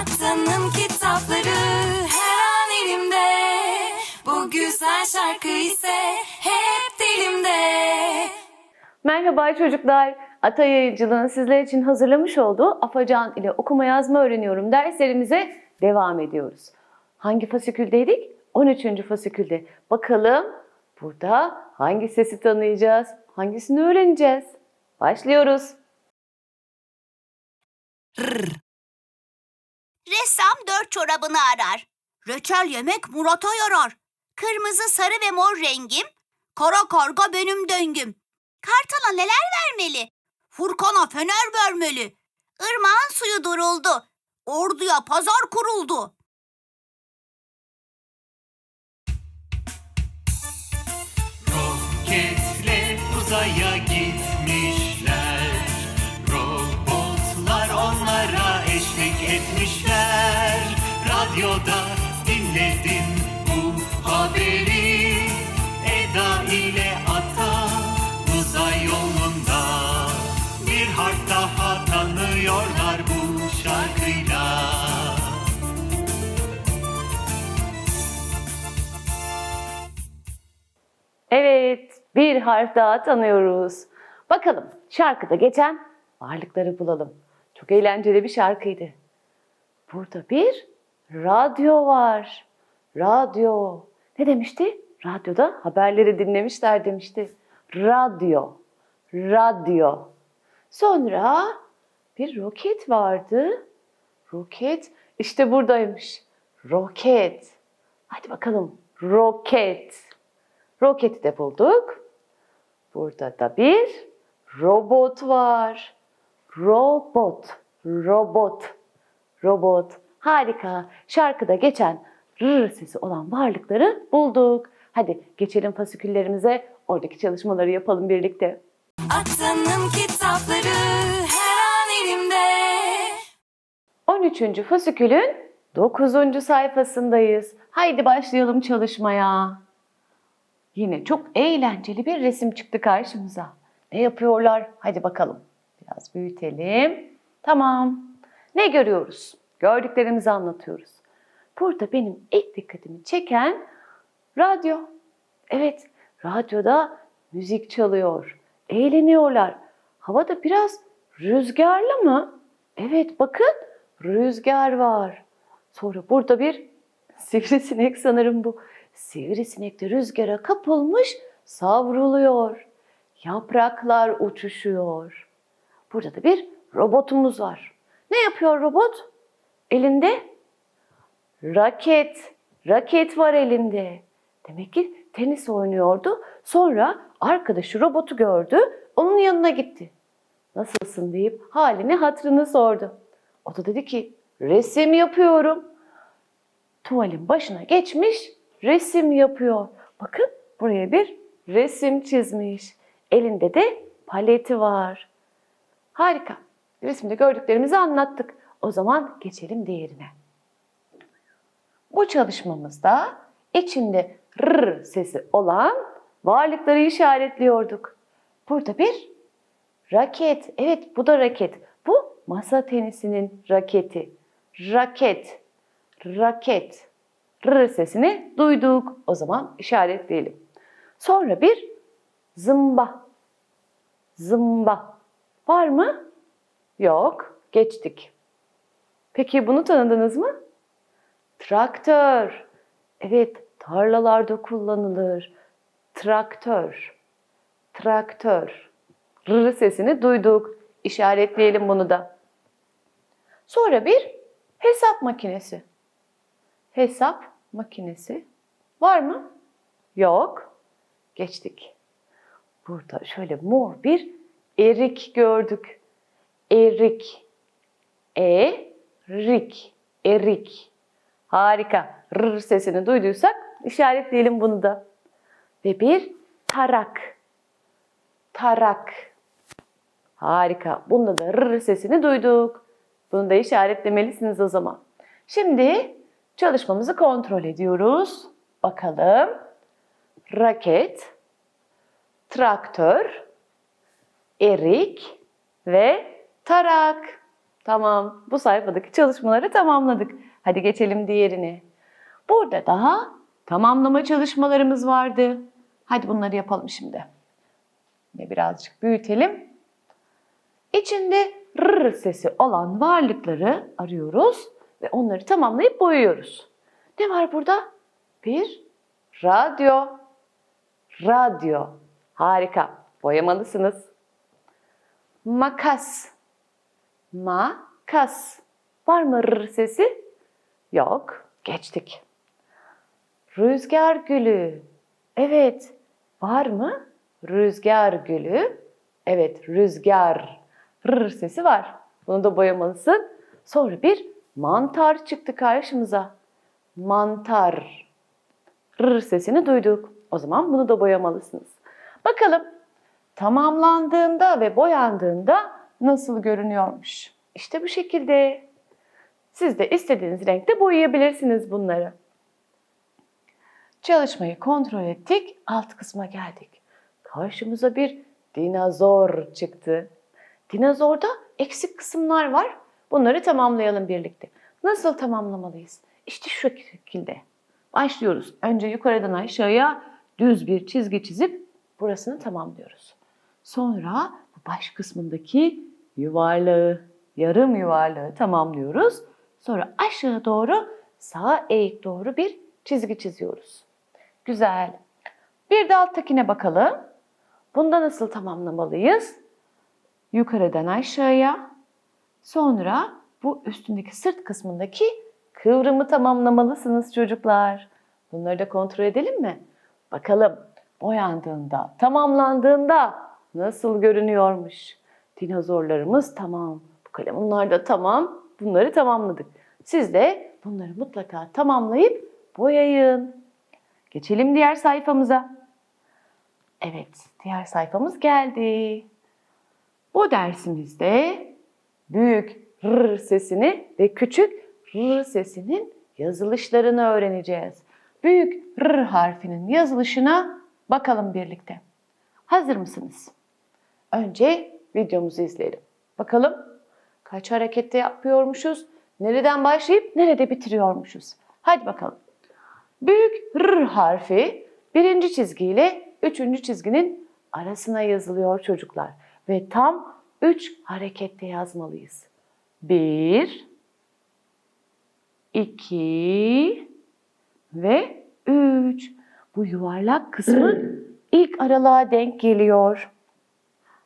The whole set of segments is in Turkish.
Atanın kitapları her an elimde Bu güzel şarkı ise hep dilimde Merhaba çocuklar. Ata Yayıncılığın sizler için hazırlamış olduğu Afacan ile okuma yazma öğreniyorum derslerimize devam ediyoruz. Hangi fasiküldeydik? 13. fasikülde. Bakalım burada hangi sesi tanıyacağız? Hangisini öğreneceğiz? Başlıyoruz. Ressam dört çorabını arar. Reçel yemek Murat'a yarar. Kırmızı, sarı ve mor rengim. Kara karga benim döngüm. Kartala neler vermeli? Furkan'a fener vermeli. Irmağın suyu duruldu. Orduya pazar kuruldu. Roketle uzaya Radyoda dinledim bu haberi Eda ile Ata uzay yolunda Bir harf daha tanıyorlar bu şarkıyla Evet, bir harf daha tanıyoruz. Bakalım şarkıda geçen varlıkları bulalım. Çok eğlenceli bir şarkıydı. Burada bir radyo var. Radyo. Ne demişti? Radyoda haberleri dinlemişler demişti. Radyo. Radyo. Sonra bir roket vardı. Roket işte buradaymış. Roket. Hadi bakalım. Roket. Roketi de bulduk. Burada da bir robot var. Robot, robot, robot. Harika. Şarkıda geçen r sesi olan varlıkları bulduk. Hadi geçelim fasiküllerimize. Oradaki çalışmaları yapalım birlikte. Atanın kitapları her an elimde 13. fasikülün 9. sayfasındayız. Haydi başlayalım çalışmaya. Yine çok eğlenceli bir resim çıktı karşımıza. Ne yapıyorlar? Hadi bakalım. Biraz büyütelim. Tamam. Ne görüyoruz? Gördüklerimizi anlatıyoruz. Burada benim ilk dikkatimi çeken radyo. Evet, radyoda müzik çalıyor. Eğleniyorlar. Havada biraz rüzgarlı mı? Evet, bakın rüzgar var. Sonra burada bir sivrisinek sanırım bu. Sivrisinek de rüzgara kapılmış savruluyor. Yapraklar uçuşuyor. Burada da bir robotumuz var. Ne yapıyor robot? Elinde raket. Raket var elinde. Demek ki tenis oynuyordu. Sonra arkadaşı robotu gördü. Onun yanına gitti. Nasılsın deyip halini hatrını sordu. O da dedi ki resim yapıyorum. Tuvalin başına geçmiş resim yapıyor. Bakın buraya bir resim çizmiş. Elinde de paleti var. Harika. Resimde gördüklerimizi anlattık. O zaman geçelim diğerine. Bu çalışmamızda içinde r sesi olan varlıkları işaretliyorduk. Burada bir raket. Evet bu da raket. Bu masa tenisinin raketi. Raket. Raket. R sesini duyduk. O zaman işaretleyelim. Sonra bir zımba. Zımba. Var mı? Yok. Geçtik. Peki bunu tanıdınız mı? Traktör. Evet, tarlalarda kullanılır. Traktör. Traktör. R sesini duyduk. İşaretleyelim bunu da. Sonra bir hesap makinesi. Hesap makinesi var mı? Yok. Geçtik. Burada şöyle mor bir erik gördük. Erik. E-rik. Erik. Harika. R sesini duyduysak işaretleyelim bunu da. Ve bir tarak. Tarak. Harika. Bunda da R sesini duyduk. Bunu da işaretlemelisiniz o zaman. Şimdi çalışmamızı kontrol ediyoruz. Bakalım. Raket, traktör, erik ve tarak. Tamam. Bu sayfadaki çalışmaları tamamladık. Hadi geçelim diğerine. Burada daha tamamlama çalışmalarımız vardı. Hadi bunları yapalım şimdi. Ve birazcık büyütelim. İçinde r sesi olan varlıkları arıyoruz ve onları tamamlayıp boyuyoruz. Ne var burada? Bir radyo. Radyo. Harika. Boyamalısınız. Makas. Makas. Var mı r sesi? Yok. Geçtik. Rüzgar gülü. Evet. Var mı? Rüzgar gülü. Evet, rüzgar. R sesi var. Bunu da boyamalısın. Sonra bir mantar çıktı karşımıza. Mantar. R sesini duyduk. O zaman bunu da boyamalısınız. Bakalım tamamlandığında ve boyandığında nasıl görünüyormuş. İşte bu şekilde. Siz de istediğiniz renkte boyayabilirsiniz bunları. Çalışmayı kontrol ettik, alt kısma geldik. Karşımıza bir dinozor çıktı. Dinozorda eksik kısımlar var. Bunları tamamlayalım birlikte. Nasıl tamamlamalıyız? İşte şu şekilde. Başlıyoruz. Önce yukarıdan aşağıya düz bir çizgi çizip burasını tamamlıyoruz. Sonra baş kısmındaki yuvarlağı, yarım yuvarlağı tamamlıyoruz. Sonra aşağı doğru sağa eğik doğru bir çizgi çiziyoruz. Güzel. Bir de alttakine bakalım. Bunda nasıl tamamlamalıyız? Yukarıdan aşağıya. Sonra bu üstündeki sırt kısmındaki kıvrımı tamamlamalısınız çocuklar. Bunları da kontrol edelim mi? Bakalım boyandığında, tamamlandığında nasıl görünüyormuş? Dinozorlarımız tamam. Bu kalemunlar da tamam. Bunları tamamladık. Siz de bunları mutlaka tamamlayıp boyayın. Geçelim diğer sayfamıza. Evet, diğer sayfamız geldi. Bu dersimizde büyük r sesini ve küçük r sesinin yazılışlarını öğreneceğiz. Büyük r harfinin yazılışına bakalım birlikte. Hazır mısınız? Önce videomuzu izleyelim. Bakalım kaç harekette yapıyormuşuz? Nereden başlayıp nerede bitiriyormuşuz? Hadi bakalım. Büyük R harfi birinci çizgi ile üçüncü çizginin arasına yazılıyor çocuklar. Ve tam üç harekette yazmalıyız. Bir, iki ve üç. Bu yuvarlak kısmı ilk aralığa denk geliyor.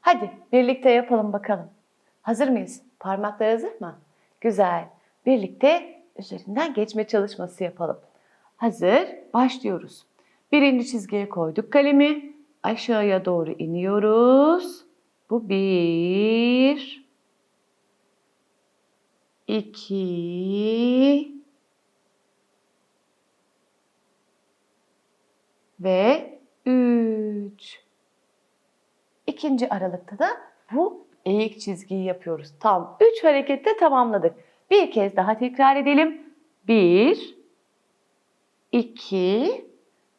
Hadi birlikte yapalım bakalım. Hazır mıyız? Parmaklar hazır mı? Güzel. Birlikte üzerinden geçme çalışması yapalım. Hazır. Başlıyoruz. Birinci çizgiye koyduk kalemi. Aşağıya doğru iniyoruz. Bu bir. iki ve üç. İkinci aralıkta da bu eğik çizgiyi yapıyoruz. Tam üç harekette tamamladık. Bir kez daha tekrar edelim. Bir, iki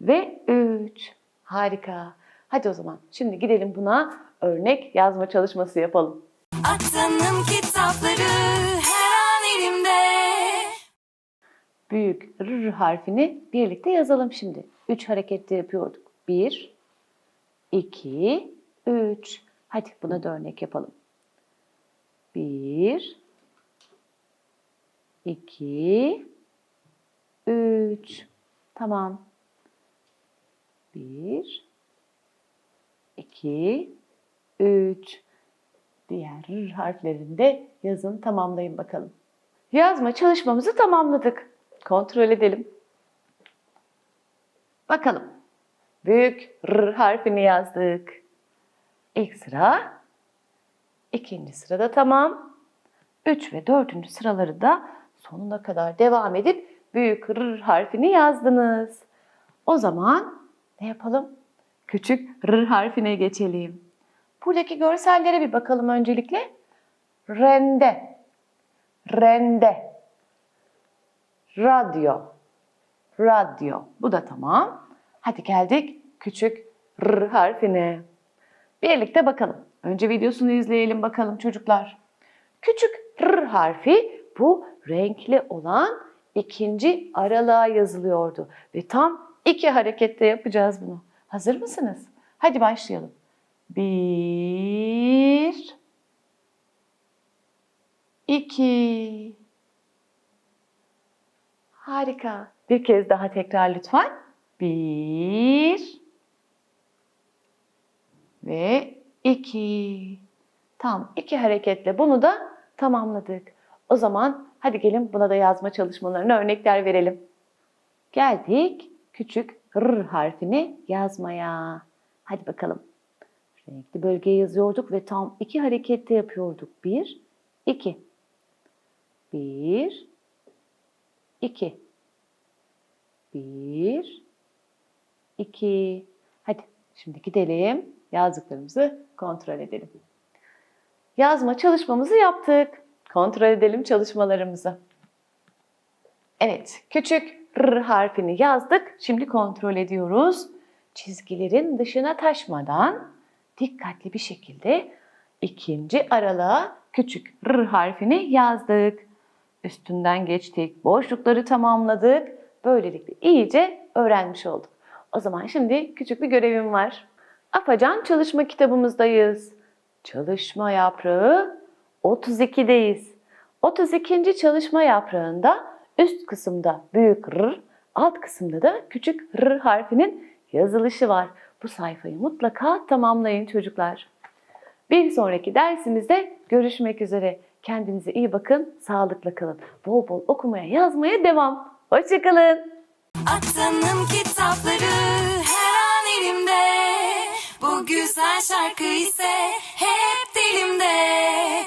ve üç. Harika. Hadi o zaman şimdi gidelim buna örnek yazma çalışması yapalım. Atanım kitapları her an elimde. Büyük R harfini birlikte yazalım şimdi. Üç harekette yapıyorduk. Bir, iki, üç. Hadi buna da örnek yapalım. Bir, iki, üç. Tamam. Bir, iki, üç. Diğer R harflerini de yazın tamamlayın bakalım. Yazma çalışmamızı tamamladık. Kontrol edelim. Bakalım. Büyük R harfini yazdık. İlk sıra. ikinci sırada tamam. Üç ve dördüncü sıraları da sonuna kadar devam edip büyük R harfini yazdınız. O zaman ne yapalım? Küçük R harfine geçelim. Buradaki görsellere bir bakalım öncelikle. Rende. Rende. Radyo. Radyo. Bu da tamam. Hadi geldik küçük R harfine. Birlikte bakalım. Önce videosunu izleyelim bakalım çocuklar. Küçük R harfi bu renkli olan ikinci aralığa yazılıyordu. Ve tam iki harekette yapacağız bunu. Hazır mısınız? Hadi başlayalım. Bir, iki. Harika. Bir kez daha tekrar lütfen. Bir ve iki. Tam iki hareketle bunu da tamamladık. O zaman hadi gelin buna da yazma çalışmalarına örnekler verelim. Geldik küçük R harfini yazmaya. Hadi bakalım. Renkli bölgeye yazıyorduk ve tam iki harekette yapıyorduk. Bir, iki. Bir, iki. Bir, iki. Hadi şimdi gidelim yazdıklarımızı kontrol edelim. Yazma çalışmamızı yaptık. Kontrol edelim çalışmalarımızı. Evet, küçük R harfini yazdık. Şimdi kontrol ediyoruz. Çizgilerin dışına taşmadan dikkatli bir şekilde ikinci aralığa küçük R harfini yazdık. Üstünden geçtik, boşlukları tamamladık. Böylelikle iyice öğrenmiş olduk. O zaman şimdi küçük bir görevim var. Afacan çalışma kitabımızdayız. Çalışma yaprağı 32'deyiz. 32. çalışma yaprağında üst kısımda büyük R, alt kısımda da küçük R harfinin yazılışı var. Bu sayfayı mutlaka tamamlayın çocuklar. Bir sonraki dersimizde görüşmek üzere. Kendinize iyi bakın, sağlıkla kalın. Bol bol okumaya, yazmaya devam. Hoşçakalın. Atanın kitapları güzel şarkı ise hep dilimde